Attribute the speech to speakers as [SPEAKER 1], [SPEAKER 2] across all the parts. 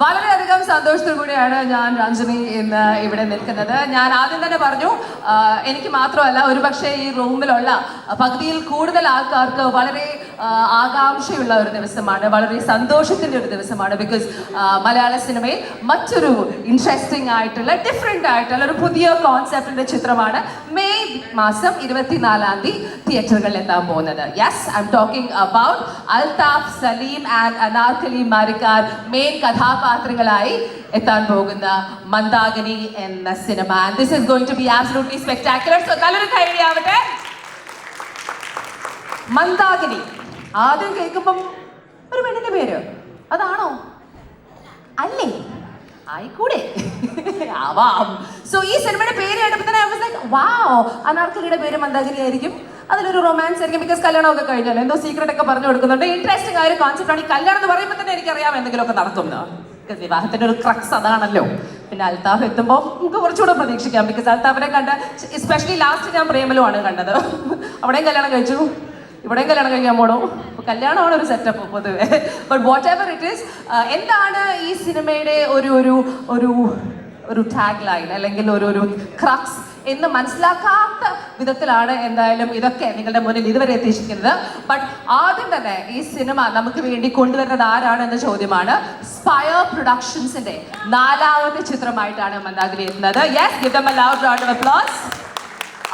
[SPEAKER 1] ¿vale? വളരെയധികം സന്തോഷത്തോടു കൂടിയാണ് ഞാൻ രഞ്ജനി ഇന്ന് ഇവിടെ നിൽക്കുന്നത്. ഞാൻ ആദ്യം തന്നെ പറഞ്ഞു എനിക്ക് മാത്രമല്ല ഒരുപക്ഷെ ഈ റൂമിലുള്ള പകുതിയിൽ കൂടുതൽ ആൾക്കാർക്ക് വളരെ ആകാംക്ഷയുള്ള ഒരു ദിവസമാണ് വളരെ സന്തോഷത്തിന്റെ ഒരു ദിവസമാണ്. ബിക്കോസ് മലയാള സിനിമയിൽ മറ്റൊരു ഇൻട്രസ്റ്റിംഗ് ആയിട്ടുള്ള ഡിഫറെന്റ് ആയിട്ടുള്ള ഒരു പുതിയ കോൺസെപ്റ്റിന്റെ ചിത്രമാണ് മെയ് മാസം ഇരുപത്തിനാലാം തീയതി തിയേറ്ററുകളിൽ എത്താൻ പോകുന്നത്. Yes I'm talking about Althaf Salim and Anarkali Marikar main കഥാപാത്രങ്ങളായി എത്താൻ പോകുന്ന മന്ദാഗിനി എന്ന cinema this is going to be absolutely spectacular so നല്ലൊരു കൈഡിയാവട്ടെ മന്ദാഗിനി. ആദ്യം കേൾക്കുമ്പം ഒരു പെണ്ണിന്റെ പേര്. അതാണോ? അല്ലേ? ആയിക്കൂടെ. ആവാം. സോ ഈ സിനിമയുടെ പേര് കേട്ടപ്പോൾ wow. അനാർക്കലിയുടെ പേര് മന്ദാഗിനി ആയിരിക്കും. അതിലൊരു റൊമാൻസ് ആയിരിക്കും. ബിക്കോസ് കല്യാണമൊക്കെ കഴിഞ്ഞല്ലോ. എന്തോ സീക്രട്ട് ഒക്കെ പറഞ്ഞു കൊടുക്കുന്നുണ്ട്. ഇൻട്രസ്റ്റിംഗ് ആയ ഒരു കോൺസെപ്റ്റ് ആണ് ഈ കല്യാണം എന്ന് പറയുമ്പോൾ തന്നെ എനിക്കറിയാം എന്തെങ്കിലുമൊക്കെ നടത്തുന്നു Because വിവാഹത്തിന്റെ ഒരു ക്രക്സ് അതാണല്ലോ. പിന്നെ അൽത്താഫ് എത്തുമ്പോൾ നമുക്ക് കുറച്ചുകൂടെ പ്രതീക്ഷിക്കാം. ബിക്കോസ് അൽത്താഫിനെ കണ്ട് എസ്പെഷ്യലി ലാസ്റ്റ് ഞാൻ പ്രേമലുമാണ് കണ്ടത്. അവിടെയും കല്യാണം കഴിച്ചു. ഇവിടെയും കല്യാണം കഴിക്കാൻ പോണോ. കല്യാണമാണ് ഒരു സെറ്റപ്പ് പൊതുവെ. But whatever it is എന്താണ് ഈ സിനിമയുടെ ഒരു ഒരു ഒരു ഒരു ടാഗ് ലൈൻ അല്ലെങ്കിൽ ഒരു ഒരു ക്രക്സ് എന്ന് മനസ്സിലാക്കാത്ത വിധത്തിലാണ് എന്തായാലും ഇതൊക്കെ നിങ്ങളുടെ മുന്നിൽ ഇതുവരെ എത്തിച്ചിരിക്കുന്നത് ബട്ട് ആദ്യം തന്നെ ഈ സിനിമ നമുക്ക് വേണ്ടി കൊണ്ടുവരുന്നത് ആരാണ് എന്ന ചോദ്യമാണ് സ്പയർ പ്രൊഡക്ഷൻസിന്റെ നാലാമത്തെ ചിത്രമായിട്ടാണ് മന്ദാഗിരി എത്തുന്നത് yes give a loud of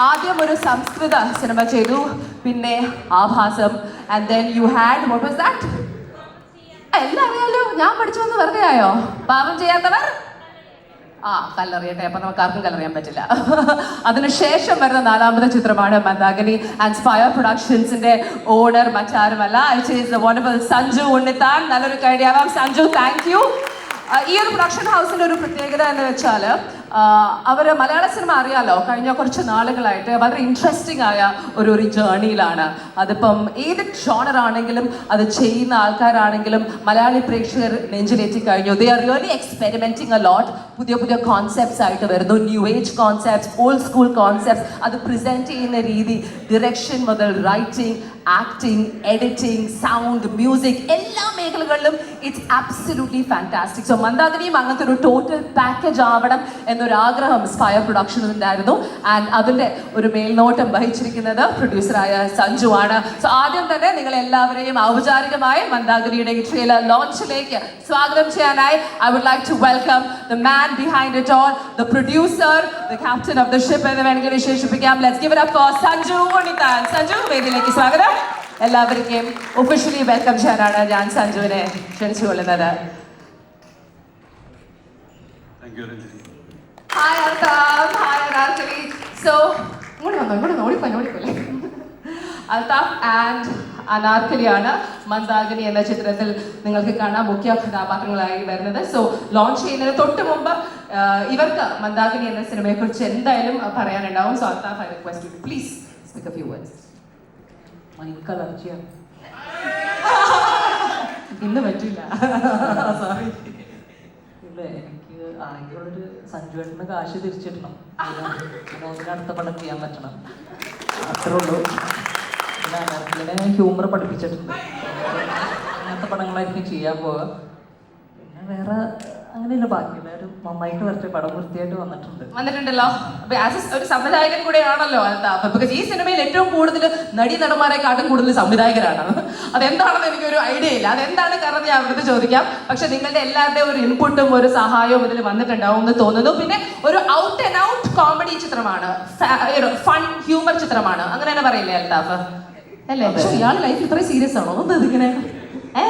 [SPEAKER 1] ആദ്യം ഒരു സംസ്കൃത സിനിമ ചെയ്തു പിന്നെ Aabhasam. And then you had what was that എല്ലാം അറിയാലോ ഞാൻ പഠിച്ചു വന്ന് വെറുതെ ആയോ? പാപം ചെയ്യാത്തവർ? ആ കല്ലറിയട്ടെ. അപ്പൊ നമുക്ക് ആർക്കും കല്ലറിയാൻ പറ്റില്ല. അതിനുശേഷം വരുന്ന നാലാമത്തെ ചിത്രമാണ് മന്ദാഗിനി ആൻഡ് സ്പയർ പ്രൊഡക്ഷൻസിന്റെ ഓണർ മറ്റാരുമല്ല സഞ്ജു ഉണ്ണിത്താൻ നല്ലൊരു കഴിയാവാം സഞ്ജു താങ്ക് യു ഈ ഒരു പ്രൊഡക്ഷൻ ഹൗസിന്റെ ഒരു പ്രത്യേകത എന്ന് വെച്ചാൽ അവർ മലയാള സിനിമ അറിയാലോ? കഴിഞ്ഞ കുറച്ച് നാളുകളായിട്ട് വളരെ ഇൻട്രസ്റ്റിംഗ് ആയ ഒരു ഒരു ജേണിയിലാണ് അതിപ്പം ഏത് ഷോണർ ആണെങ്കിലും അത് ചെയ്യുന്ന ആൾക്കാരാണെങ്കിലും മലയാളി പ്രേക്ഷകർ നെഞ്ചിലേറ്റി കഴിഞ്ഞു. They are really experimenting a lot പുതിയ പുതിയ കോൺസെപ്റ്റ്സ് ആയിട്ട് വരുന്നു. New age concepts old school concepts അത് പ്രിസെന്റ് ചെയ്യുന്ന രീതി ഡിറക്ഷൻ മുതൽ writing acting editing sound music എല്ലാ മേഖലകളിലും ഇറ്റ്സ് ആബ്സല്യൂട്ട്ലി ഫാന്റാസ്റ്റിക് സോ മന്ദാഗിനിയും അങ്ങനത്തെ ഒരു ടോട്ടൽ പാക്കേജ് ആവണം എന്നൊരു ആഗ്രഹം സ്പയർ പ്രൊഡക്ഷനിൽ ഉണ്ടായിരുന്നു ആൻഡ് അതിന്റെ ഒരു മേൽനോട്ടം വഹിച്ചിരിക്കുന്നത് പ്രൊഡ്യൂസറായ സഞ്ജു ആണ്. സോ ആദ്യം തന്നെ നിങ്ങൾ എല്ലാവരെയും ഔപചാരികമായി മന്ദാഗിരിയുടെ ഈ ട്രെയിലർ ലോഞ്ചിലേക്ക് സ്വാഗതം ചെയ്യാനായി I would like to welcome the man behind it all the producer the captain of the ship എന്ന് വേണമെങ്കിൽ വിശേഷിപ്പിക്കാം. Let's give it up Sanju Unnithan. Sanju വേദിയിലേക്ക് സ്വാഗതം. എല്ലാവർക്കും ഒഫീഷ്യലി വെൽക്കം ചെയ്യാനാണ് ഞാൻ സഞ്ജുവിനെ ക്ഷണിച്ചുകൊള്ളുന്നത്.
[SPEAKER 2] Thank you, Ranjini
[SPEAKER 1] hi Althaf hi Anarkali so ഇങ്ങോട്ട് വന്നോ ഇങ്ങോട്ട് ഓടിപ്പോയി ഓടിപ്പോലെ അൽതാഫ് ആൻഡ് അനാർക്കലിയാണ് മന്ദാകിനി എന്ന ചിത്രത്തിൽ നിങ്ങൾക്ക് കാണാം. മുഖ്യ കഥാപാത്രങ്ങളായി വരുന്നത്. സോ ലോഞ്ച് ചെയ്യുന്നതിന് തൊട്ട് മുമ്പ് ഇവർക്ക് മന്ദാകിനി എന്ന സിനിമയെ കുറിച്ച് എന്തായാലും പറയാനുണ്ടാവും. So Althaf I request you please speak a few words ഇന്ന് പറ്റില്ല. സോറി
[SPEAKER 3] ഇല്ല എനിക്ക് ആകെയുള്ളൊരു സഞ്ജുവേട്ടന് കാശ് തിരിച്ചിട്ടണം അതിന് അടുത്ത പടം ചെയ്യാൻ പറ്റണം. അത്രേ ഉള്ളൂ. പിന്നെ അനർക്കിനെ ഹ്യൂമർ പഠിപ്പിച്ചിട്ടുണ്ട്. അങ്ങനത്തെ പടങ്ങളായിരിക്കും ചെയ്യാൻ പോവുക. പിന്നെ വേറെ അങ്ങനെയല്ല ബാക്കിയുള്ള ഒരു നന്നായിട്ട് വരച്ച പടം വൃത്തിയായിട്ട് വന്നിട്ടുണ്ട്.
[SPEAKER 1] വന്നിട്ടുണ്ടല്ലോ. ഒരു സംവിധായകൻ കൂടെയാണല്ലോ അൽതാഫ് ബിക്കോസ് ഈ സിനിമയിൽ ഏറ്റവും കൂടുതൽ നടി നടന്മാരെക്കാട്ടും കൂടുതൽ സംവിധായകരാണ്. അതെന്താണെന്ന് എനിക്കൊരു ഐഡിയ ഇല്ല. അതെന്താണ് കാരണം ഞാൻ അവിടുത്തെ ചോദിക്കാം. പക്ഷെ നിങ്ങളുടെ എല്ലാവരുടെയും ഒരു ഇൻപുട്ടും ഒരു സഹായവും ഇതിൽ വന്നിട്ടുണ്ടാവും എന്ന് തോന്നുന്നു. പിന്നെ ഒരു ഔട്ട് ആൻഡ് ഔട്ട് കോമഡി ചിത്രമാണ്. ഫൺ ഹ്യൂമർ ചിത്രമാണ്. അങ്ങനെ തന്നെ പറയില്ലേ അൽതാഫ്? അല്ലേ? പക്ഷെ ഇയാൾ ലൈഫ് ഇത്രയും സീരിയസ് ആണോ? എന്താ ഇതിങ്ങനെ ഏ?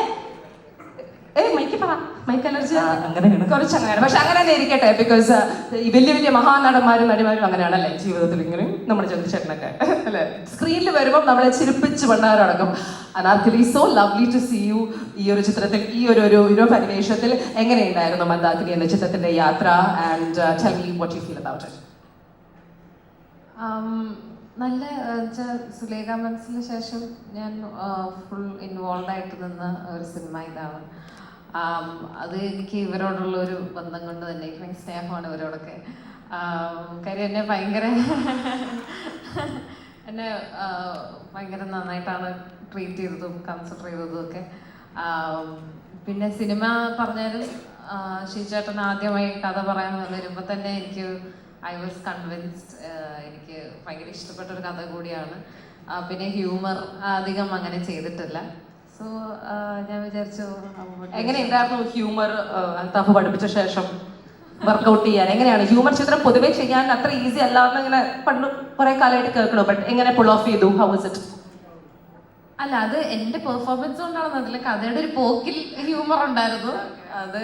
[SPEAKER 1] ഏ മൈക്ക് പറ. മൈക്ക് അലർജി
[SPEAKER 3] ആ, അങ്ങനെയാണ്.
[SPEAKER 1] കുറച്ച് അങ്ങനെയാണ് പക്ഷെ അങ്ങനെ തന്നെ ഇരിക്കട്ടെ ബിക്കോസ് ഈ വലിയ വലിയ മഹാനടന്മാരും നടിമാരും അങ്ങനെയാണല്ലേ ജീവിതത്തിൽ ഇങ്ങനെ നമ്മുടെ ചന്ദ്രശേഖരനൊക്കെ അല്ലെ? സ്ക്രീനിൽ വരുമ്പോൾ നമ്മളെ ചിരിപ്പിച്ച് പണ്ടാരടക്കം Anarkali so lovely to see you ഈ ഒരു ചിത്രത്തിൽ ഈ ഒരു ഒരു ഒരു പരിവേഷത്തിൽ എങ്ങനെയുണ്ടായിരുന്നു മന്ദാക്കിനി എന്ന ചിത്രത്തിന്റെ യാത്ര? And tell me what you feel about it
[SPEAKER 4] നല്ല സുലേഖ മനസ്സിന് ശേഷം ഞാൻ ഫുൾ ഇൻവോൾവ് ആയിട്ട് നിന്ന ഒരു സിനിമ ഇതാണ്. അത് എനിക്ക് ഇവരോടുള്ള ഒരു ബന്ധം കൊണ്ട് തന്നെ എനിക്ക് ഭയങ്കര സ്നേഹമാണ് ഇവരോടൊക്കെ. കാര്യം എന്നെ ഭയങ്കര എന്നെ ഭയങ്കര നന്നായിട്ടാണ് ട്രീറ്റ് ചെയ്തതും കൺസിഡർ ചെയ്തതും ഒക്കെ. പിന്നെ സിനിമ പറഞ്ഞാലും ഷീചേട്ടൻ ആദ്യമായി കഥ പറയാൻ വരുമ്പോൾ തന്നെ എനിക്ക് ഐ വാസ് കൺവിൻസ്ഡ് എനിക്ക് ഭയങ്കര ഇഷ്ടപ്പെട്ട ഒരു കഥ കൂടിയാണ്. പിന്നെ ഹ്യൂമർ അധികം അങ്ങനെ ചെയ്തിട്ടില്ല. സോ ഞാൻ വിചാരിച്ചു
[SPEAKER 1] എങ്ങനെ എന്തായിരുന്നു ഹ്യൂമർ അൽത്താഫ് പഠിപ്പിച്ച ശേഷം വർക്കൗട്ട് ചെയ്യാൻ? എങ്ങനെയാണ്? ഹ്യൂമർ ചിത്രം പൊതുവേ ചെയ്യാൻ അത്ര ഈസി അല്ല എന്ന് ഇങ്ങനെ പണ്ട് കുറെ കാലമായിട്ട് കേൾക്കണു. ബട്ട് എങ്ങനെ പുൾ ഓഫ് ചെയ്തു? ഹൗ ഇസ് ഇറ്റ്
[SPEAKER 4] അല്ല അത് എന്റെ പെർഫോമൻസ് കൊണ്ടാണെന്ന് അതിൽ കഥയുടെ ഒരു പോക്കിൽ ഹ്യൂമർ ഉണ്ടായിരുന്നു. അത്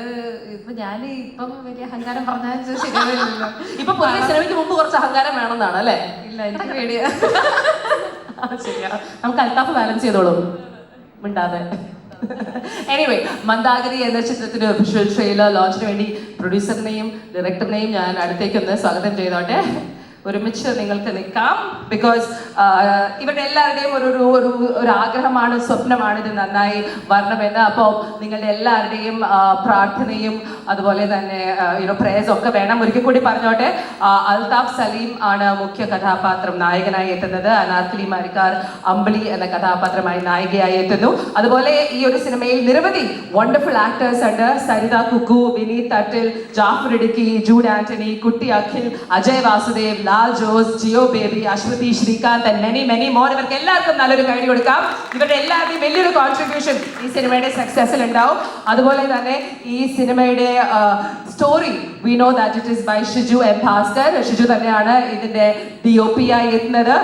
[SPEAKER 4] ഇപ്പൊ ഞാൻ ഇപ്പം വലിയ അഹങ്കാരം പറഞ്ഞാൽ ശരിയാവില്ലല്ലോ.
[SPEAKER 1] ഇപ്പൊ പുതിയ സിനിമയ്ക്ക് മുമ്പ് കുറച്ച് അഹങ്കാരം വേണമെന്നാണ് അല്ലേ?
[SPEAKER 4] ഇല്ല എനിക്ക് പേടിയാ.
[SPEAKER 1] ശരിയാ. നമുക്ക് അൽത്താഫ് ബാലൻസ് ചെയ്തോളൂ. മിണ്ടാതെ. എനിവേ മന്ദാഗിരി എന്ന ചിത്രത്തിന്റെ ഒഫീഷ്യൽ ട്രെയിലർ ലോഞ്ചിന് വേണ്ടി പ്രൊഡ്യൂസറിനെയും ഡയറക്ടറിനെയും ഞാൻ അടുത്തേക്ക് ഒന്ന് സ്വാഗതം ചെയ്തോട്ടെ. ഒരുമിച്ച് നിങ്ങൾക്ക് നിൽക്കാം. ബിക്കോസ് ഇവരുടെ എല്ലാവരുടെയും ഒരു ഒരു ഒരു ആഗ്രഹമാണ് സ്വപ്നമാണ് ഇത് നന്നായി വരണമെന്ന്. അപ്പോൾ നിങ്ങളുടെ എല്ലാവരുടെയും പ്രാർത്ഥനയും അതുപോലെ തന്നെ യുനോ പ്രേയേഴ്സ് ഒക്കെ വേണം. ഒരിക്കൽ കൂടി പറഞ്ഞോട്ടെ അൽതാഫ് സലീം ആണ് മുഖ്യ കഥാപാത്രം നായകനായി എത്തുന്നത്. അനാർക്കലി മാരിക്കാർ അമ്പിളി എന്ന കഥാപാത്രമായി നായികയായി എത്തുന്നു. അതുപോലെ ഈ ഒരു സിനിമയിൽ നിരവധി വണ്ടർഫുൾ ആക്ടേഴ്സ് ഉണ്ട്. Saritha Kukku Vineeth Thattil Jaffar Idukki Jude Anthony Kutty Akhil Ajay Vasudev Lal Jose Jeo Baby Aswathy Sreekanth many many more ഇവർക്ക് എല്ലാവർക്കും നല്ലൊരു കൈ കൊടുക്കാം ഇവരുടെ എല്ലാവരുടെയും വലിയൊരു കോൺട്രിബ്യൂഷൻ ഈ സിനിമയുടെ സക്സസ്സിൽ ഉണ്ടാവും അതുപോലെ തന്നെ ഈ സിനിമയുടെ story we know that it is by Shiju M Bhaskar Shiju തന്നെയാണ് ഇതിന്റെ ഡി ഒ പി ആയി എത്തുന്നത്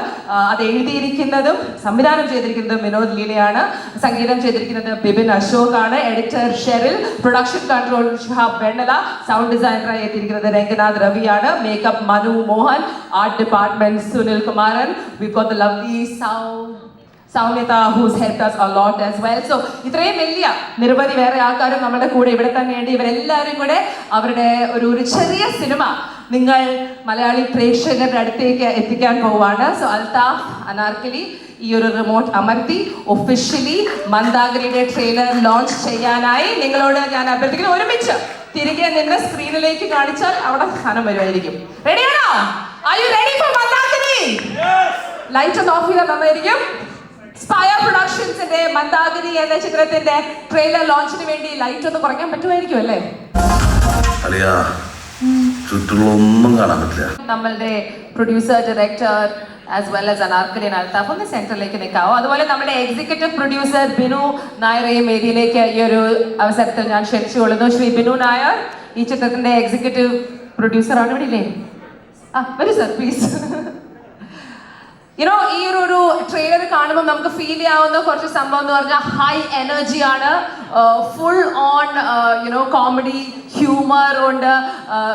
[SPEAKER 1] അത് എഴുതിയിരിക്കുന്നതും സംവിധാനം ചെയ്തിരിക്കുന്നതും വിനോദ് ലീലയാണ് സംഗീതം ചെയ്തിരിക്കുന്നത് ബിബിൻ അശോക് ആണ്. Editor Sheril production control Shihab Vennala sound ഡിസൈനറായി എത്തിയിരിക്കുന്നത് Ranganath രവിയാണ് makeup Manu Mohan art department, Sunil Kumaran. We've got the lovely sound സൗമ്യത whose help us a as well so ഇത്രയും വലിയ നിരവധി വേറെ ആൾക്കാരും നമ്മുടെ കൂടെ ഇവിടെ തന്നെയുണ്ട് ഇവരെല്ലാവരും കൂടെ അവരുടെ ഒരു ഒരു ചെറിയ സിനിമ നിങ്ങൾ മലയാളി പ്രേക്ഷകരുടെ അടുത്തേക്ക് എത്തിക്കാൻ പോവാണ്. സോ അൽതാഫ് അനാർക്കലി ഈ ഒരു റിമോട്ട് അമർത്തി ഒഫീഷ്യലി മന്ദാഗിരിയുടെ ട്രെയിലർ ലോഞ്ച് ചെയ്യാനായി നിങ്ങളോട് ഞാൻ അഭ്യർത്ഥിക്കുന്നു. ഒരുമിച്ച് തിരികെ നിന്ന് സ്ക്രീനിലേക്ക് കാണിച്ചാൽ അവിടെ സ്ഥാനം വരുമായിരിക്കും. റെഡിയാണോ Are you ready for Mandakini light ഒന്ന് ഓഫ് ചെയ്താൽ നന്നായിരിക്കും സ്പയർ പ്രൊഡക്ഷൻസിന്റെ മന്ദാഗിരി എന്ന ചിത്രത്തിന്റെ ട്രെയിലർ ലോഞ്ചിന് വേണ്ടി ലൈറ്റ് ഒന്ന് കുറയ്ക്കാൻ പറ്റുമായിരിക്കും അല്ലേ?
[SPEAKER 2] അളിയാ ചുറ്റുള്ള ഒന്നും കാണാൻ പറ്റില്ല.
[SPEAKER 1] നമ്മളുടെ producer director as well as Anarkali Althaf ഒന്ന് സെന്ററിലേക്ക് നിൽക്കാവോ? അതുപോലെ നമ്മുടെ എക്സിക്യൂട്ടീവ് പ്രൊഡ്യൂസർ ബിനു നായരെയും വേദിയിലേക്ക് ഈ ഒരു അവസരത്തിൽ ഞാൻ ക്ഷണിച്ചുകൊള്ളുന്നു. ശ്രീ ബിനു നായർ ഈ ചിത്രത്തിന്റെ എക്സിക്യൂട്ടീവ് പ്രൊഡ്യൂസർ ആണ് ഇവിടെ ഇല്ലേ? ആ സർ പ്ലീസ് യുനോ ഈ ഒരു ഒരു ട്രെയിലർ കാണുമ്പോൾ നമുക്ക് ഫീൽ ചെയ്യാവുന്ന കുറച്ച് സംഭവം എന്ന് പറഞ്ഞാൽ ഹൈ എനർജി ആണ്. Full on you know comedy humour ഉണ്ട്.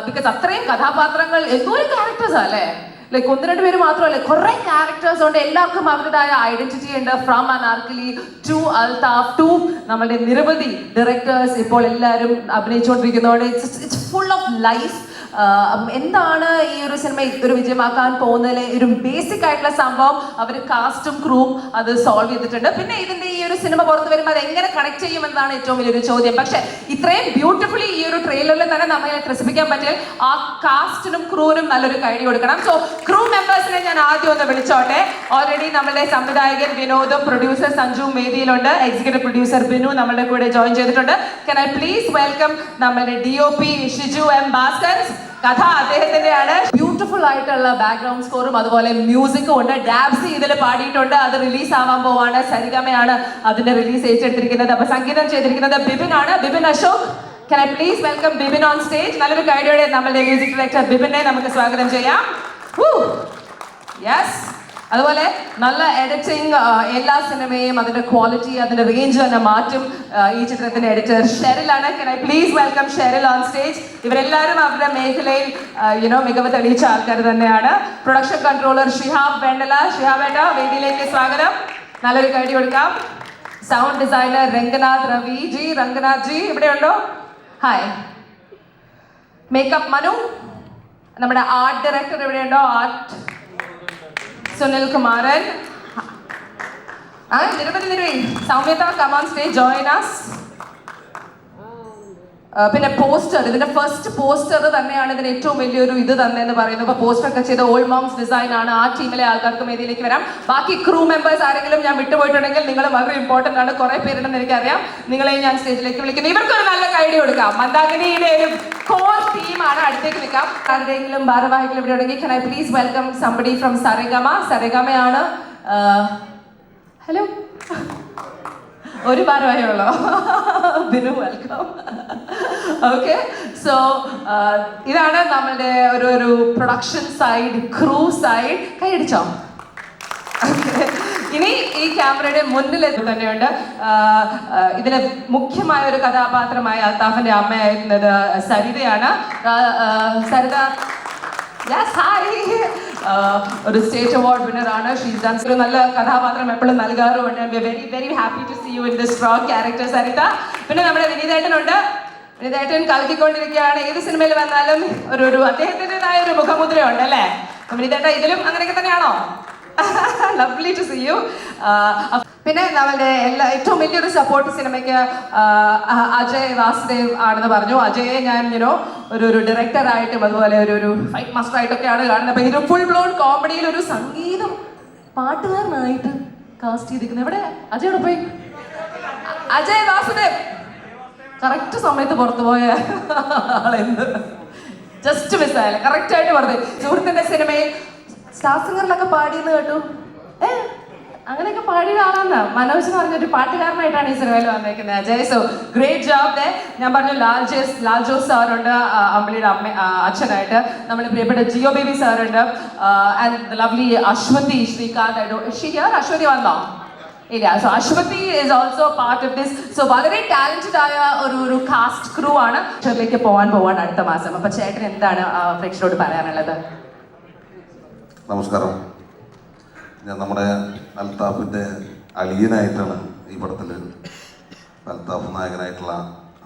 [SPEAKER 1] ബിക്കോസ് അത്രയും കഥാപാത്രങ്ങൾ എന്തോരം ക്യാരക്ടേഴ്സ് അല്ലേ? ലൈക്ക് ഒന്ന് രണ്ട് പേര് മാത്രമല്ല കുറെ ക്യാരക്ടേഴ്സ് ഉണ്ട്. എല്ലാവർക്കും അവരുടേതായ ഐഡന്റിറ്റി ഉണ്ട്. From Anarkali to Althaf to നമ്മുടെ നിരവധി ഡയറക്ടേഴ്സ് ഇപ്പോൾ എല്ലാവരും അഭിനയിച്ചുകൊണ്ടിരിക്കുന്നതോടെ. It's it's full of life എന്താണ് ഈ ഒരു സിനിമ ഒരു വിജയമാക്കാൻ പോകുന്നതിൽ ഒരു ബേസിക് ആയിട്ടുള്ള സംഭവം? അവർ കാസ്റ്റും ക്രൂവും അത് സോൾവ് ചെയ്തിട്ടുണ്ട്. പിന്നെ ഇതിന്റെ ഈ ഒരു സിനിമ പുറത്തു വരുമ്പോൾ അത് എങ്ങനെ കണക്ട് ചെയ്യുമെന്നാണ് ഏറ്റവും വലിയൊരു ചോദ്യം. പക്ഷെ ഇത്രയും ബ്യൂട്ടിഫുള്ളി ഈ ഒരു ട്രെയിലറിൽ തന്നെ നമ്മളെ ത്രസിപ്പിക്കാൻ പറ്റിയാൽ ആ കാസ്റ്റിനും ക്രൂവിനും നല്ലൊരു കഴിഞ്ഞു കൊടുക്കണം. സോ ക്രൂ മെമ്പേഴ്സിനെ ഞാൻ ആദ്യം ഒന്ന് വിളിച്ചോട്ടെ. ഓൾറെഡി നമ്മുടെ സംവിധായകൻ വിനോദും പ്രൊഡ്യൂസർ സഞ്ജു മേദിയിലുണ്ട് എക്സിക്യൂട്ടീവ് പ്രൊഡ്യൂസർ ബിനു നമ്മുടെ കൂടെ ജോയിൻ ചെയ്തിട്ടുണ്ട്. കൻ ഐ പ്ലീസ് വെൽക്കം നമ്മുടെ D O P Shiju M Bhaskar കഥ അദ്ദേഹത്തിന്റെയാണ്. ബ്യൂട്ടിഫുൾ ആയിട്ടുള്ള ബാക്ക്ഗ്രൗണ്ട് സ്കോറും അതുപോലെ മ്യൂസിക്കും ഉണ്ട്. ഡാബ്സി ഇതിൽ പാടിയിട്ടുണ്ട്. അത് റിലീസ് ആവാൻ പോവാണ്. സരിഗമയാണ് അതിന്റെ റിലീസ് ഏറ്റെടുത്തിരിക്കുന്നത്. അപ്പൊ സംഗീതം ചെയ്തിരിക്കുന്നത് ബിബിൻ ആണ്. Bibin Ashok can I please welcome Bibin on stage നല്ലൊരു കൈഡിയോടെ നമ്മുടെ മ്യൂസിക് ഡയറക്ടർ ബിബിനെ നമുക്ക് സ്വാഗതം ചെയ്യാം. യെസ് അതുപോലെ നല്ല എഡിറ്റിംഗ് എല്ലാ സിനിമയും അതിന്റെ ക്വാളിറ്റി അതിന്റെ റേഞ്ച് തന്നെ മാറ്റും. ഈ ചിത്രത്തിന്റെ editor ഷെറിലാണ്. Can I please welcome Sheril on stage ഇവരെല്ലാവരും അവരുടെ മേഖലയിൽ യുനോ മികവ് തെളിയിച്ച ആൾക്കാർ തന്നെയാണ്. Production controller Shihab വേണ്ടല. ഷിഹാബ് വേണ്ട വേദിയിലേക്ക് സ്വാഗതം. നല്ലൊരു കൈഡി കൊടുക്കാം. Sound designer Ranganath Ravi. G Ranganath ji ഇവിടെയുണ്ടോ? Hi makeup Manu. നമ്മുടെ ആർട്ട് ഡയറക്ടർ എവിടെയുണ്ടോ ആർട്ട് സുനിൽ കുമാരൻ ആ നിരവധി നിരവധി സൗമ്യത കമാൻ സ്റ്റേ ജോയിൻ അസ് ആ, പിന്നെ പോസ്റ്റർ ഇതിന്റെ ഫസ്റ്റ് പോസ്റ്റർ തന്നെയാണ് ഇതിന് ഏറ്റവും വലിയൊരു ഇത് തന്നെ എന്ന് പറയുന്നത്. ഇപ്പൊ പോസ്റ്റർ ഒക്കെ ചെയ്ത ഓൾഡ് മോംസ് ഡിസൈൻ ആണ്. ആ ടീമിലെ ആൾക്കാർക്ക് മേദിയിലേക്ക് വരാം. ബാക്കി ക്രൂ മെമ്പേഴ്സ് ആരെങ്കിലും ഞാൻ വിട്ടുപോയിട്ടുണ്ടെങ്കിൽ നിങ്ങൾ വളരെ ഇമ്പോർട്ടന്റ് ആണ്. കുറെ പേരുണ്ടെന്ന് എനിക്കറിയാം. നിങ്ങളെ ഞാൻ സ്റ്റേജിലേക്ക് വിളിക്കുന്നു. ഇവർക്കൊരു നല്ല ഐഡിയ കൊടുക്കാം. മന്ദാകിനിയുടെ ഒരു കോർ ടീമാണ് അടുത്തേക്ക് നിൽക്കാം. ആരുടെയെങ്കിലും ഭാരവാഹികൾ ഇവിടെ ഉണ്ടെങ്കിൽ can I please welcome somebody from Saragama സരഗമയാണ് hello ഒരു ഭാരവാഹി ഉള്ളോ ബിനു വെൽക്കം ഓക്കെ സോ ഇതാണ് നമ്മളുടെ ഒരു ഒരു പ്രൊഡക്ഷൻ സൈഡ് ക്രൂ സൈഡ് കൈയടിച്ചോ? ഇനി ഈ ക്യാമറയുടെ മുന്നിൽ തന്നെയുണ്ട്. ഇതിലെ മുഖ്യമായ ഒരു കഥാപാത്രമായ അൽത്താഫിന്റെ അമ്മയായിരുന്നത് സരിതയാണ്. സരിത. ഹായ് ഒരു സ്റ്റേറ്റ് അവാർഡ് വിന്നർ ആണ്. ഷീസ് ഡാൻസ് ഒരു നല്ല കഥാപാത്രം എപ്പോഴും നൽകാറുമുണ്ട്. Very very happy to see you in the strong character Saritha പിന്നെ നമ്മുടെ വിനീതേട്ടനുണ്ട്. വിനീതേട്ടൻ കലക്കിക്കൊണ്ടിരിക്കുകയാണ്. ഏത് സിനിമയിൽ വന്നാലും ഒരു ഒരു അദ്ദേഹത്തിന്റെതായ ഒരു മുഖമുദ്രയുണ്ട് അല്ലേ? വിനീതേട്ട ഇതിലും അങ്ങനെയൊക്കെ തന്നെയാണോ? ലവ്ലി ടു സീ യു പിന്നെ നമ്മളുടെ എല്ലാ ഏറ്റവും വലിയൊരു സപ്പോർട്ട് സിനിമയ്ക്ക് അജയ് വാസുദേവ് ആണെന്ന് പറഞ്ഞു. അജയെ ഞാൻ യുനോ ഒരു ഒരു ഡയറക്ടറായിട്ടും അതുപോലെ ഒരു ഒരു ഫൈറ്റ് മാസ്റ്റർ ആയിട്ടൊക്കെയാണ് കാണുന്നത്. അപ്പൊ ഇത് ഫുൾ ബ്ലോൺ കോമഡിയിൽ ഒരു സംഗീതം പാട്ടുകാരനായിട്ട് കാസ്റ്റ് ചെയ്തിരിക്കുന്നത്. എവിടെ? അജയ് പോയി? അജയ് വാസുദേവ്. കറക്റ്റ് സമയത്ത് പുറത്തു പോയ ആളെന്ത് ജസ്റ്റ് കറക്റ്റ് ആയിട്ട് പറഞ്ഞു സുഹൃത്തിന്റെ സിനിമയിൽ സ്റ്റാർ സിംഗറിലൊക്കെ പാടിയെന്ന് കേട്ടു. ഏ? അങ്ങനെയൊക്കെ പാടിയ ആളാണ് മനോജ് എന്ന് പറഞ്ഞൊരു പാട്ടുകാരനായിട്ടാണ് ഈ സിനിമയിൽ വന്നേക്കുന്നത് അജയ്. സോ ഗ്രേറ്റ് ജോബ് ദേ ഞാൻ പറഞ്ഞു ലാൽ ജോസ് ലാൽ ജോസ് സാറുണ്ട് അമ്പിളിയുടെ അമ്മ അച്ഛനായിട്ട്. നമ്മൾ പ്രിയപ്പെട്ട ജിയോ ബേബി സാറുണ്ട് ആൻഡ് ലവ്ലി അശ്വതി ശ്രീകാന്ത് ഷിയർ അശ്വതി വന്നോ? ഇല്ല. So Aswathy is also part of this so വളരെ ടാലന്റഡ് ആയ ഒരു ഒരു കാസ്റ്റ് ക്രൂ ആണ്. ലേക്ക് പോകാൻ പോവാണ് അടുത്ത മാസം. അപ്പൊ ചേട്ടൻ എന്താണ് പ്രേക്ഷകരോട് പറയാനുള്ളത്?
[SPEAKER 2] നമസ്കാരം. നമ്മുടെ അൽത്താഫിന്റെ അലിയനായിട്ടാണ് ഈ പടത്തിൽ അൽത്താഫ് നായകനായിട്ടുള്ള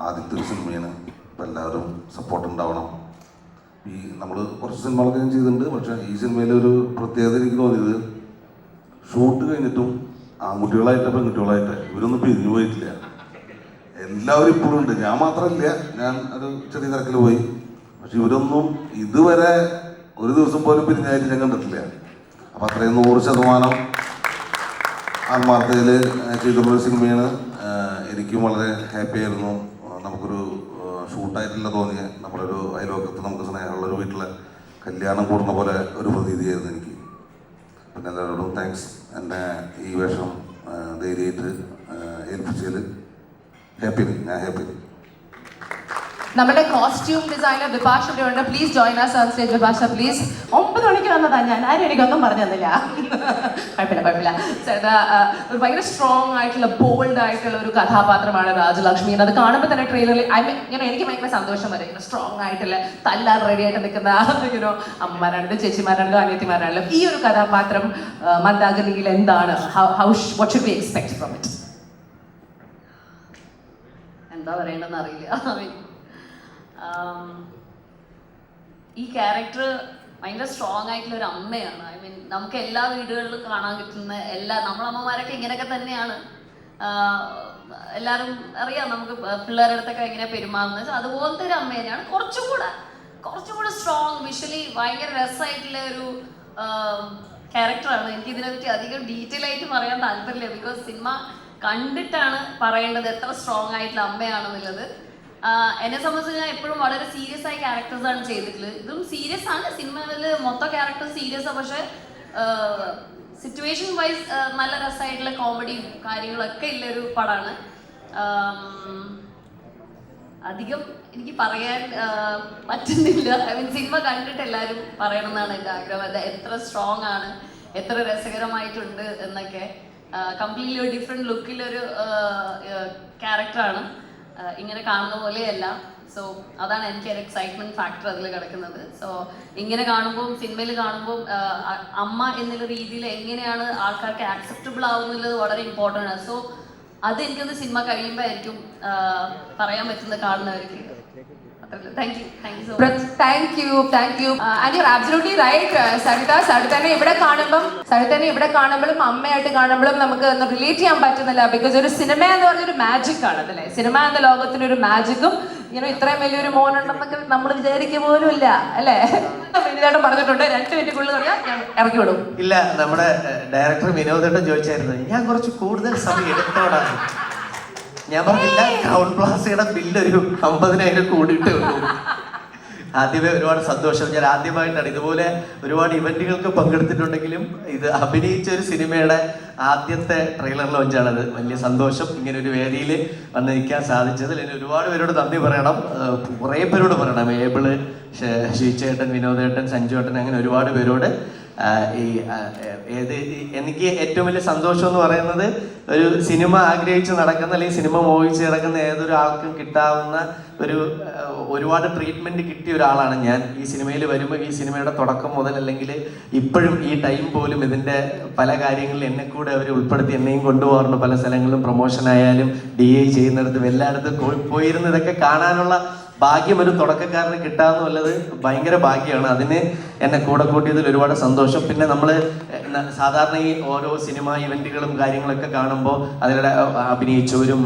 [SPEAKER 2] ആദ്യത്തെ ഒരു സിനിമയാണ് അപ്പം എല്ലാവരും സപ്പോർട്ട് ഉണ്ടാവണം. ഈ നമ്മൾ കുറച്ച് സിനിമകളൊക്കെ ഞാൻ ചെയ്തിട്ടുണ്ട് പക്ഷേ ഈ സിനിമയിൽ ഒരു പ്രത്യേകത എനിക്ക് തോന്നിയത് ഷൂട്ട് കഴിഞ്ഞിട്ടും ആൺകുട്ടികളായിട്ട് പെൺകുട്ടികളായിട്ട് ഇവരൊന്നും പിരിഞ്ഞു പോയിട്ടില്ല. എല്ലാവരും ഇപ്പോഴും ഉണ്ട്. ഞാൻ മാത്രമല്ല ഞാൻ ഒരു ചെറിയ തിരക്കിൽ പോയി. പക്ഷെ ഇവരൊന്നും ഇതുവരെ ഒരു ദിവസം പോലും പിരിഞ്ഞായിട്ട് ഞാൻ കണ്ടിട്ടില്ല. അപ്പം അത്രയും നൂറ് ശതമാനം ആത്മാർത്ഥതയിൽ ചെയ്തിട്ടുള്ളൊരു സിനിമയാണ്. എനിക്കും വളരെ ഹാപ്പി ആയിരുന്നു. നമുക്കൊരു ഷൂട്ടായിട്ടില്ല തോന്നിയ. നമ്മുടെ ഒരു അയലോകത്ത് നമുക്ക് സ്നേഹമുള്ള ഒരു വീട്ടിലെ കല്യാണം കൂടുന്ന പോലെ ഒരു പ്രതീതിയായിരുന്നു എനിക്ക്. പിന്നെ എല്ലാവരോടും താങ്ക്സ് എന്നെ ഈ വേഷം ധൈര്യമായിട്ട് ഏൽപ്പിച്ചതിൽ ഹാപ്പി ഞാൻ ഹാപ്പി
[SPEAKER 1] നമ്മുടെ കോസ്റ്റ്യൂം ഡിസൈനർ വിഭാഷ ഇവിടെ ഉണ്ട്. Please join us on stage Vibhasha please ഒമ്പത് മണിക്ക് വന്നതാ ഞാൻ. ആരും എനിക്കൊന്നും പറഞ്ഞു തന്നില്ല. കുഴപ്പമില്ല കുഴപ്പമില്ല. ഒരു ഭയങ്കര സ്ട്രോങ് ആയിട്ടുള്ള ബോൾഡ് ആയിട്ടുള്ള ഒരു കഥാപാത്രമാണ് രാജലക്ഷ്മി. അത് കാണുമ്പോൾ തന്നെ ട്രെയിലറിൽ ഐ മീൻ ഞാൻ എനിക്ക് ഭയങ്കര സന്തോഷം വരും. സ്ട്രോങ് ആയിട്ടുള്ള തല്ലാൻ റെഡി ആയിട്ട് നിൽക്കുന്ന യുനോ അമ്മമാരാണെങ്കിലും ചേച്ചിമാരാണെങ്കിലും അനിയത്തിമാരാണെങ്കിലും ഈ ഒരു കഥാപാത്രം മന്ദാഗതിയിൽ എന്താണ്? What should we expect from it
[SPEAKER 5] എന്താ പറയേണ്ടതെന്ന് അറിയില്ല. ആം, ഈ ക്യാരക്ടർ ഭയങ്കര സ്ട്രോങ് ആയിട്ടുള്ള ഒരു അമ്മയാണ്. ഐ മീൻ നമുക്ക് എല്ലാ വീടുകളിലും കാണാൻ കിട്ടുന്ന എല്ലാ നമ്മളമ്മമാരൊക്കെ ഇങ്ങനെയൊക്കെ തന്നെയാണ്. എല്ലാവരും അറിയാം നമുക്ക് പിള്ളേരുടെ അടുത്തൊക്കെ എങ്ങനെ പെരുമാറുന്നത്. അതുപോലത്തെ ഒരു അമ്മ തന്നെയാണ്. കുറച്ചും കൂടെ കുറച്ചും കൂടെ സ്ട്രോങ് വിഷ്വലി ഭയങ്കര രസമായിട്ടുള്ള ഒരു ക്യാരക്ടറാണ് എനിക്ക് ഇതിനെപ്പറ്റി അധികം ഡീറ്റെയിൽ ആയിട്ട് പറയാൻ താല്പര്യമില്ല. ബിക്കോസ് സിനിമ കണ്ടിട്ടാണ് പറയേണ്ടത് എത്ര സ്ട്രോങ് ആയിട്ടുള്ള അമ്മയാണെന്നുള്ളത്. എന്നെ സംബന്ധിച്ച് ഞാൻ എപ്പോഴും വളരെ സീരിയസ് ആയ ആണ് ചെയ്തിട്ടുള്ളത്. ഇതും സീരിയസ് ആണ്. സിനിമയിൽ മൊത്തം ക്യാരക്ടർ സീരിയസ് ആണ് പക്ഷെ സിറ്റുവേഷൻ വൈസ് നല്ല രസമായിട്ടുള്ള കോമഡിയും കാര്യങ്ങളൊക്കെ ഉള്ള ഒരു പടമാണ് അധികം എനിക്ക് പറയാൻ പറ്റുന്നില്ല. ഐ മീൻ സിനിമ കണ്ടിട്ട് എല്ലാവരും പറയണം എന്നാണ് എന്റെ ആഗ്രഹം. അത് എത്ര സ്ട്രോങ് ആണ് എത്ര രസകരമായിട്ടുണ്ട് എന്നൊക്കെ. കംപ്ലീറ്റ്ലി ഒരു ഡിഫറെന്റ് ലുക്കിലൊരു ക്യാരക്ടറാണ് ഇങ്ങനെ കാണുന്ന പോലെയല്ല. സോ അതാണ് എനിക്ക് ഒരു എക്സൈറ്റ്മെന്റ് ഫാക്ടർ അതിൽ കിടക്കുന്നത്. സോ ഇങ്ങനെ കാണുമ്പോൾ സിനിമയിൽ കാണുമ്പോൾ അമ്മ എന്നുള്ള രീതിയിൽ എങ്ങനെയാണ് ആൾക്കാർക്ക് ആക്സെപ്റ്റബിൾ ആവുന്നുള്ളത് വളരെ ഇമ്പോർട്ടന്റ് ആണ്. സോ അത് എനിക്കൊന്ന് സിനിമ കഴിയുമ്പോൾ ആയിരിക്കും പറയാൻ പറ്റുന്നത് കാണുന്നവർക്ക് thank you thank you
[SPEAKER 1] and you absolutely right Saritha സരിതനെ ഇവിടെ കാണുമ്പം സരിതനെ ഇവിടെ കാണുമ്പോഴും അമ്മയായിട്ട് കാണുമ്പോഴും നമുക്ക് റിലേറ്റ് ചെയ്യാൻ പറ്റുന്നില്ല. ബിക്കോസ് ഒരു സിനിമ എന്ന് പറഞ്ഞൊരു മാജിക് ആണ് അതല്ലേ? സിനിമ എന്ന ലോകത്തിന് ഒരു മാജിക്കും ഇങ്ങനെ ഇത്രയും വലിയൊരു മോനുണ്ടെന്നൊക്കെ നമ്മൾ വിചാരിക്കുക പോലും ഇല്ല അല്ലേ? വലുതായിട്ട് പറഞ്ഞിട്ടുണ്ട് രണ്ട് മിനിറ്റുള്ളിൽ പറഞ്ഞാൽ ഞാൻ ഇറക്കി വിടും.
[SPEAKER 6] ഇല്ല നമ്മുടെ ഡയറക്ടർ വിനോദേട്ടൻ ചോദിച്ചായിരുന്നു ഞാൻ കുറച്ച് കൂടുതൽ സമയം എടുത്തോടാണ് ഞാൻ പറഞ്ഞില്ല ക്രൗൺ പ്ലാസയുടെ ബില്ല് ഒരു അമ്പതിനായിരം കൂടിയിട്ടേ ഉള്ളൂ ആദ്യമേ ഒരുപാട് സന്തോഷം. ഞാൻ ആദ്യമായിട്ടാണ് ഇതുപോലെ ഒരുപാട് ഇവന്റുകൾക്ക് പങ്കെടുത്തിട്ടുണ്ടെങ്കിലും ഇത് അഭിനയിച്ച ഒരു സിനിമയുടെ ആദ്യത്തെ ട്രെയിലർ ലോഞ്ചാണത് വലിയ സന്തോഷം. ഇങ്ങനെ ഒരു വേദിയിൽ വന്ന് നിൽക്കാൻ സാധിച്ചതിൽ ഇനി ഒരുപാട് പേരോട് നന്ദി പറയണം. കുറേ പേരോട് പറയണം. ഏബിൾ ഷീച്ചേട്ടൻ വിനോദേട്ടൻ സഞ്ജുവേട്ടൻ അങ്ങനെ ഒരുപാട് പേരോട് ഈ ഏത് എനിക്ക് ഏറ്റവും വലിയ സന്തോഷം എന്ന് പറയുന്നത് ഒരു സിനിമ ആഗ്രഹിച്ച് നടക്കുന്ന അല്ലെങ്കിൽ സിനിമ മോഹിച്ച് നടക്കുന്ന ഏതൊരു ആൾക്കും കിട്ടാവുന്ന ഒരു ഒരുപാട് ട്രീറ്റ്മെന്റ് കിട്ടിയ ഒരാളാണ് ഞാൻ. ഈ സിനിമയിൽ വരുമ്പോൾ ഈ സിനിമയുടെ തുടക്കം മുതൽ അല്ലെങ്കിൽ ഇപ്പോഴും ഈ ടൈം പോലും ഇതിന്റെ പല കാര്യങ്ങളിൽ എന്നെ കൂടെ അവർ ഉൾപ്പെടുത്തി എന്നെയും കൊണ്ടുപോകാറുണ്ട്. പല സ്ഥലങ്ങളിലും പ്രൊമോഷൻ ആയാലും ഡി ഐ ചെയ്യുന്നിടത്തും എല്ലായിടത്തും പോയി- പോയിരുന്ന് ഇതൊക്കെ കാണാനുള്ള ഭാഗ്യം ഒരു തുടക്കക്കാരന് കിട്ടാന്ന് വല്ലത് ഭയങ്കര ഭാഗ്യമാണ്. അതിന് എന്നെ കൂടെ കൂട്ടിയതിൽ ഒരുപാട് സന്തോഷം. പിന്നെ നമ്മൾ സാധാരണ ഈ ഓരോ സിനിമ ഇവന്റുകളും കാര്യങ്ങളൊക്കെ കാണുമ്പോൾ അതിലൂടെ അഭിനയിച്ചവരും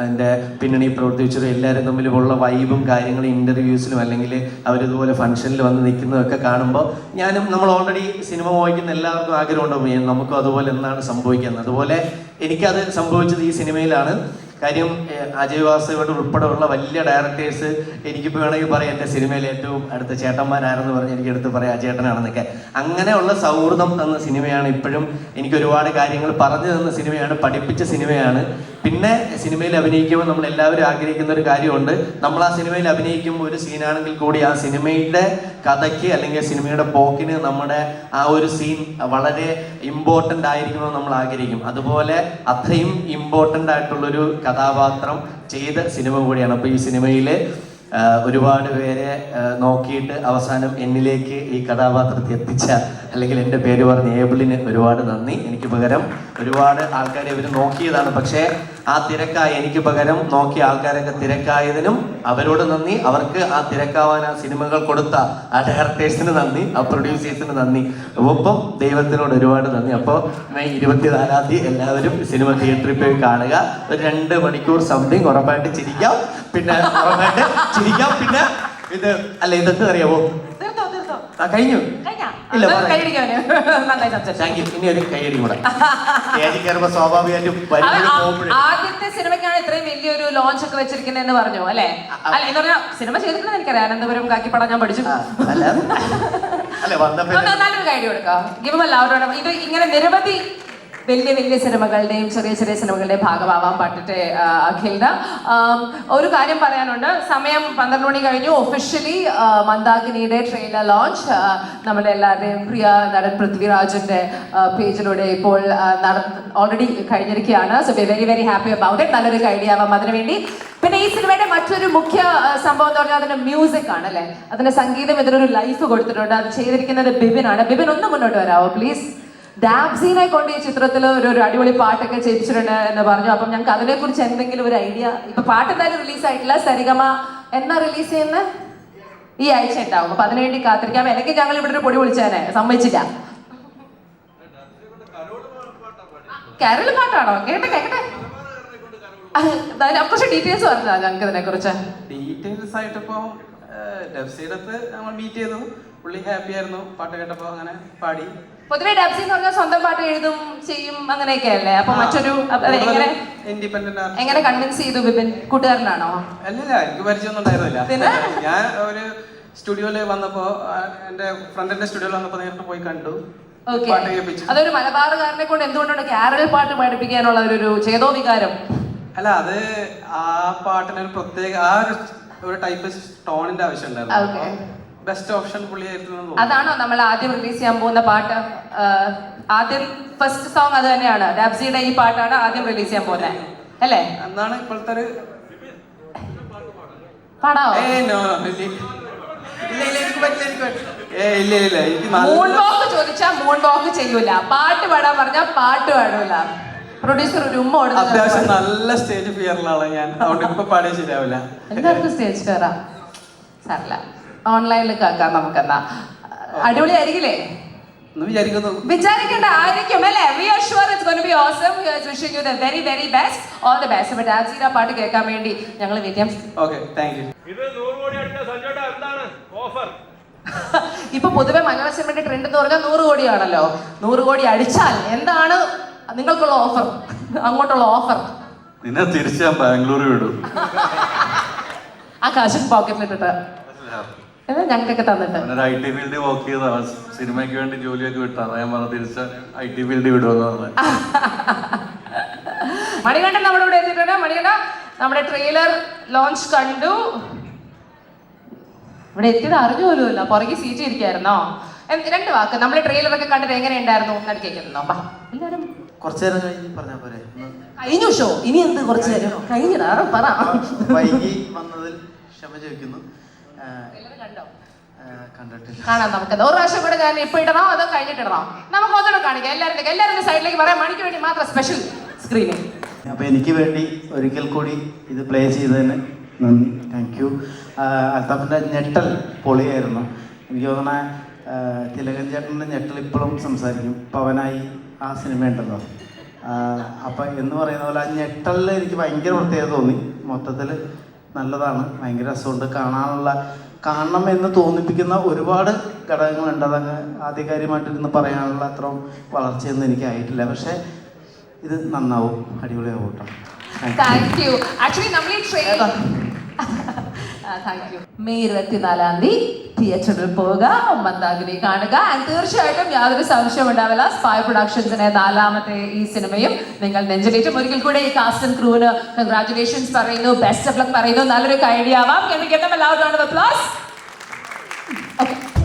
[SPEAKER 6] അതിന്റെ പിന്നണി പ്രവർത്തിച്ചവരും എല്ലാവരും തമ്മിലുള്ള വൈബും കാര്യങ്ങളും ഇന്റർവ്യൂസിലും അല്ലെങ്കിൽ അവരിതുപോലെ ഫംഗ്ഷനിൽ വന്ന് നിൽക്കുന്നതൊക്കെ കാണുമ്പോൾ ഞാനും നമ്മൾ ഓൾറെഡി സിനിമ വായിക്കുന്ന എല്ലാവർക്കും ആഗ്രഹം ഉണ്ടാവും നമുക്കും അതുപോലെ എന്താണ് സംഭവിക്കുന്നത് അതുപോലെ എനിക്കത് സംഭവിച്ചത് ഈ സിനിമയിലാണ്. കാര്യം അജയ് വാസുദേവൻ ഉൾപ്പെടെയുള്ള വലിയ ഡയറക്ടേഴ്സ് എനിക്കിപ്പോൾ വേണമെങ്കിൽ പറയാം എന്റെ സിനിമയിൽ ഏറ്റവും അടുത്ത ചേട്ടന്മാരാരെന്ന് പറഞ്ഞ് എനിക്ക് എടുത്ത് പറയാം ചേട്ടനാണെന്നൊക്കെ അങ്ങനെയുള്ള സൗഹൃദം തന്ന സിനിമയാണ് ഇപ്പോഴും എനിക്ക് ഒരുപാട് കാര്യങ്ങൾ പറഞ്ഞു തന്ന സിനിമയാണ് പഠിപ്പിച്ച സിനിമയാണ്. പിന്നെ സിനിമയിൽ അഭിനയിക്കുമ്പോൾ നമ്മൾ എല്ലാവരും ആഗ്രഹിക്കുന്ന ഒരു കാര്യമുണ്ട്. നമ്മൾ ആ സിനിമയിൽ അഭിനയിക്കുമ്പോൾ ഒരു സീനാണെങ്കിൽ കൂടി ആ സിനിമയുടെ കഥയ്ക്ക് അല്ലെങ്കിൽ സിനിമയുടെ പോക്കിന് നമ്മുടെ ആ ഒരു സീൻ വളരെ ഇമ്പോർട്ടന്റ് ആയിരിക്കുമെന്ന് നമ്മൾ ആഗ്രഹിക്കും. അതുപോലെ അത്രയും ഇമ്പോർട്ടന്റ് ആയിട്ടുള്ളൊരു കഥാപാത്രം ചെയ്ത സിനിമ കൂടിയാണ്. അപ്പോൾ ഈ സിനിമയിൽ ഒരുപാട് പേരെ നോക്കിയിട്ട് അവസാനം എന്നിലേക്ക് ഈ കഥാപാത്രത്തെ എത്തിച്ച അല്ലെങ്കിൽ എന്റെ പേര് പറഞ്ഞ ഏബിളിന് ഒരുപാട് നന്ദി. എനിക്ക് പകരം ഒരുപാട് ആൾക്കാരെ ഇവർ നോക്കിയതാണ്. പക്ഷേ ആ തിരക്കായ എനിക്ക് പകരം നോക്കിയ ആൾക്കാരൊക്കെ തിരക്കായതിനും അവരോട് നന്ദി. അവർക്ക് ആ തിരക്കാവാൻ ആ സിനിമകൾ കൊടുത്ത ആ ഡയറക്ടേഴ്സിന് നന്ദി ആ പ്രൊഡ്യൂസേഴ്സിന് നന്ദി. ഒപ്പം ദൈവത്തിനോട് ഒരുപാട് നന്ദി. അപ്പോൾ മെയ് ഇരുപത്തിനാലാം തീയതി എല്ലാവരും സിനിമ തിയേറ്ററിൽ പോയി കാണുക. ഒരു രണ്ട് മണിക്കൂർ സംതിങ് ഉറപ്പായിട്ട് ചിരിക്കാം. പിന്നെ ഉറപ്പായിട്ട് ചിരിക്കാം. പിന്നെ ഇത് അല്ല ഇതൊക്കെ അറിയാമോ കഴിഞ്ഞു? ഇനി ഒരു കൈയടി കൂടെ. സ്വാഭാവികമായിട്ടും
[SPEAKER 1] ആദ്യത്തെ സിനിമയ്ക്കാണ് ഇത്രയും വലിയൊരു ലോഞ്ച് ഒക്കെ വെച്ചിരിക്കുന്നതെന്ന് പറഞ്ഞു അല്ലെ? അല്ല എന്ന് പറഞ്ഞാൽ സിനിമ ചെയ്തിട്ടുണ്ടെന്ന് എനിക്കറിയാം. അനന്തപുരം കാക്കിപ്പടം ഞാൻ പഠിച്ചു.
[SPEAKER 6] അല്ല. അല്ല
[SPEAKER 1] നല്ലൊരു കാര്യം കൊടുക്കാം. ഗിവ് അവരോട് ഇത് ഇങ്ങനെ നിരവധി വലിയ വലിയ സിനിമകളുടെയും ചെറിയ ചെറിയ സിനിമകളുടെയും ഭാഗമാവാൻ പറ്റട്ടെ അഖിലിന്. ഒരു കാര്യം പറയാനുണ്ട്. സമയം പന്ത്രണ്ട് മണി കഴിഞ്ഞു. ഒഫീഷ്യലി മന്ദാകിനിയുടെ ട്രെയിലർ ലോഞ്ച് നമ്മുടെ എല്ലാവരുടെയും പ്രിയ നടൻ പൃഥ്വിരാജിന്റെ പേജിലൂടെ ഇപ്പോൾ ഓൾറെഡി കഴിഞ്ഞിരിക്കുകയാണ്. So we very very happy about it നല്ലൊരു ഐഡിയ ആവാം അതിനുവേണ്ടി. പിന്നെ ഈ സിനിമയുടെ മറ്റൊരു മുഖ്യ സംഭവം എന്ന് പറഞ്ഞാൽ അതിന്റെ മ്യൂസിക് ആണ് അല്ലെ? അതിന്റെ സംഗീതം ഇതിനൊരു ലൈഫ് കൊടുത്തിട്ടുണ്ട്. അത് ചെയ്തിരിക്കുന്നത് ബിബിൻ ആണ്. ബിബിൻ ഒന്ന് മുന്നോട്ട് വരാമോ പ്ലീസ് ഡാബ്സീനെ കൊണ്ട് ഈ ചിത്രത്തിൽ ഒരു ഒരു അടിപൊളി പാട്ടൊക്കെ ചെയ്യിച്ചിട്ടുണ്ട് എന്ന് പറഞ്ഞു. അപ്പം ഞങ്ങൾക്ക് അതിനെക്കുറിച്ച് എന്തെങ്കിലും ഒരു ഐഡിയ? ഇപ്പൊ പാട്ട് എന്തായാലും റിലീസ് ആയിട്ടില്ല സരിഗമ എന്നാ റിലീസ് ചെയ്യുന്ന? ഈ ആഴ്ച ഉണ്ടാവും. അപ്പൊ അതിനുവേണ്ടി കാത്തിരിക്കാം. അല്ലെങ്കിൽ ഞങ്ങൾ ഇവിടെ ഒരു പൊടി വിളിച്ചേനെ സമ്മതിച്ചില്ല. കരൾ പാട്ടാണോ? കേട്ടെ കേട്ടെ. കുറച്ച് ഡീറ്റെയിൽസ് പറഞ്ഞാ ഞങ്ങൾക്ക് ഇതിനെ
[SPEAKER 7] ഡീറ്റെയിൽസ് ആയിട്ട് നമ്മൾ മീറ്റ് ചെയ്തു. പുള്ളി ഹാപ്പി ആയിരുന്നു. പാട്ട് കേട്ടപ്പോ അങ്ങനെ പാടി.
[SPEAKER 1] പൊതുവെ ഡബ്സി എന്ന് പറഞ്ഞാൽ സ്വന്തം പാട്ട് എഴുതും ചെയ്യും അങ്ങനെയൊക്കെ അല്ലേ? അപ്പൊ മറ്റൊരു എങ്ങനെ കൺവിൻസ് ചെയ്തു ബിപിൻ കൂട്ടുകാരനാണോ?
[SPEAKER 7] അല്ലല്ല എനിക്ക് പരിചയമൊന്നും ഉണ്ടായിരുന്നില്ല.
[SPEAKER 1] പിന്നെ?
[SPEAKER 7] ഞാൻ ഒരു സ്റ്റുഡിയോയിൽ വന്നപ്പോൾ എന്റെ ഫ്രണ്ടിന്റെ സ്റ്റുഡിയോയിൽ വന്നപ്പോ നേരിട്ട് പോയി കണ്ടു.
[SPEAKER 1] അതൊരു മലബാറുകാരനെ കൊണ്ട് എന്തുകൊണ്ടാണ് കേരള പാട്ട് പഠിപ്പിക്കാനുള്ള ഒരു ചേതോ വികാരം
[SPEAKER 7] അല്ല അത് ആ പാട്ടിന് ഒരു പ്രത്യേക ആ ഒരു ടൈപ്പ് ടോണിന്റെ ആവശ്യം
[SPEAKER 1] Okay.
[SPEAKER 7] ഉണ്ടായിരുന്നു ബെസ്റ്റ് ഓപ്ഷൻ പുള്ളിയായിരുന്നു
[SPEAKER 1] അതാണോ നമ്മൾ ആദ്യം റിലീസ് ചെയ്യാൻ പോകുന്ന പാട്ട്? ആദ്യം ഫസ്റ്റ് സോങ് അത് തന്നെയാണ്. ഡാബ്സിയുടെ ഈ പാട്ടാണ് ആദ്യം റിലീസ് ചെയ്യാൻ പോകുന്നത് അല്ലേ?
[SPEAKER 7] എന്നാണ് ഇപ്പോഴത്തെ ഒരു
[SPEAKER 1] പാടാവോ? മൂൺ ചോദിച്ചാൽ മൂൺ വോക്ക് ചെയ്യൂല. പാട്ട് പാടാൻ പറഞ്ഞാൽ പാട്ട് പാടൂല. പ്രൊഡ്യൂസർ ഒരു ഉമ്മ
[SPEAKER 7] അത്യാവശ്യം നല്ല സ്റ്റേജ് ഫിയറിലാണ് ഞാൻ. അതുകൊണ്ട് ഇപ്പൊ പാടിയ ശരിയാവില്ല.
[SPEAKER 1] എല്ലാവർക്കും സ്റ്റേജ് ഫിയറാ സാറില്ല ഓൺലൈനിൽ കേൾക്കാം നമുക്കെന്നാ. അടിപൊളി ആയിരിക്കില്ലേ
[SPEAKER 7] എന്ന് വിചാരിക്കുന്നു.
[SPEAKER 1] വിചാരിക്കേണ്ട ആയിരിക്കും അല്ലേ? We are sure it's going be awesome we are wishing you the very very best all the best but ഡാൻസിയുടെ പാട്ട് കേൾക്കാൻ വേണ്ടി ഞങ്ങൾ wait
[SPEAKER 7] okay thank you thank you
[SPEAKER 8] ഇത് 100 കോടി അടിച്ച സഞ്ജോട്ടാ എന്താണ് ഓഫർ?
[SPEAKER 1] ഇപ്പൊ പൊതുവെ മലയാള സിനിമയുടെ ട്രെൻഡ് എന്ന് പറഞ്ഞാൽ നൂറ് കോടിയാണല്ലോ. നൂറ് കോടി അടിച്ചാൽ എന്താണ് നിങ്ങൾക്കുള്ള ഓഫർ അങ്ങോട്ടുള്ള ഓഫർ
[SPEAKER 9] നിന്നെ തിരിച്ച് ഞാൻ ബാംഗ്ലൂർ വിടും.
[SPEAKER 1] ആ കാശ് പോക്കറ്റിലിട്ടിട്ട് ഞങ്ങൾക്കൊക്കെ തന്നിട്ട്.
[SPEAKER 9] ഐ ടി ഫീൽഡിൽ വർക്ക് ചെയ്ത സിനിമയ്ക്ക് വേണ്ടി ജോലിയൊക്കെ വിട്ടാണ്. ഞാൻ പറഞ്ഞ തിരിച്ച് ഐ ടി ഫീൽഡിൽ വിടുമെന്ന്
[SPEAKER 1] മണികണ്ഠൻ നമ്മുടെ ഇവിടെ എത്തിയിട്ടുണ്ട്. മണികണ്ഠ നമ്മുടെ ട്രെയിലർ ലോഞ്ച് കണ്ടു. ഇവിടെ എത്തിയത് അറിഞ്ഞു പോലുമില്ല. പുറകെ സീറ്റ് ഇരിക്കായിരുന്നോ? രണ്ട് വാക്ക്. നമ്മൾ ട്രെയിലറൊക്കെ കണ്ടിട്ട് എങ്ങനെ ഉണ്ടായിരുന്നു നടിക്കുന്നോ എല്ലാരും
[SPEAKER 6] കുറച്ചു നേരം കഴിഞ്ഞ് പറഞ്ഞാൽ പോരെ.
[SPEAKER 1] കഴിഞ്ഞു ഷോ ഇനി എന്ത് കുറച്ചു നേരം? കഴിഞ്ഞിടാ പറ.
[SPEAKER 6] വൈകി വന്നതിൽ ക്ഷമ ചോദിക്കുന്നു. ആ,
[SPEAKER 1] കണ്ടോ
[SPEAKER 6] ആ,
[SPEAKER 1] കാണാം നമുക്ക് ഒരു പ്രാവശ്യം കൂടെ ഞാൻ ഇപ്പൊ ഇടണോ? അതോ കഴിഞ്ഞിട്ട് ഇടണോ നമുക്ക് ഒന്നുകൂടെ കാണിക്കാം. എല്ലാവരും എല്ലാവരും സൈഡിലേക്ക് പറയാം. മണിക്ക് വേണ്ടി മാത്രം സ്പെഷ്യൽ
[SPEAKER 10] അപ്പോൾ എനിക്ക് വേണ്ടി ഒരിക്കൽ കൂടി ഇത് പ്ലേ ചെയ്തതിന് നന്ദി. താങ്ക് യു അൽത്താഫിന്റെ ഞെട്ടൽ പൊളിയായിരുന്നു. എനിക്ക് തോന്നണ തിലകൻ ചേട്ടന്റെ ഞെട്ടൽ ഇപ്പോഴും സംസാരിക്കും. പവനായി ആ സിനിമ ഉണ്ടല്ലോ. അപ്പം എന്ന് പറയുന്ന പോലെ ആ ഞെട്ടലിൽ എനിക്ക് ഭയങ്കര പ്രത്യേകത തോന്നി. മൊത്തത്തിൽ നല്ലതാണ്. ഭയങ്കര രസമുണ്ട്. കാണാനുള്ള കാണണം എന്ന് തോന്നിപ്പിക്കുന്ന ഒരുപാട് ഘടകങ്ങളുണ്ട്. അതങ്ങ് ആധികാരികമായിട്ടിരുന്ന് പറയാനുള്ള അത്രയും വളർച്ചയൊന്നും എനിക്ക് ആയിട്ടില്ല പക്ഷേ ഇത് നന്നാവും. അടിപൊളിയാവും കേട്ടോ.
[SPEAKER 1] താങ്ക് യു ആക്ച്വലി നമ്മൾ ഈ ട്രെയിൻ താങ്ക് യു മെയ് ഇരുപത്തിനാലാം തീയതി തിയേറ്ററിൽ പോവുക മന്ദാഗിരി കാണുക. ആൻഡ് തീർച്ചയായിട്ടും യാതൊരു സംശയം ഉണ്ടാവില്ല. സ്പൈ പ്രൊഡക്ഷൻസിന്റെ നാലാമത്തെ ഈ സിനിമയും നിങ്ങൾ നെഞ്ചിലേറ്റും. ഒരിക്കൽ കൂടെ ഈ കാസ്റ്റ് ആൻഡ് ക്രൂവിന് കൺഗ്രാറ്റുലേഷൻസ് പറയുന്നു. ബെസ്റ്റ് ഓഫ് ലക്ക് പറയുന്നു. നല്ലൊരു ഐഡിയ ആവാം. കെമിക്കുന്ന എല്ലാവരും പ്ലസ് ഓക്കെ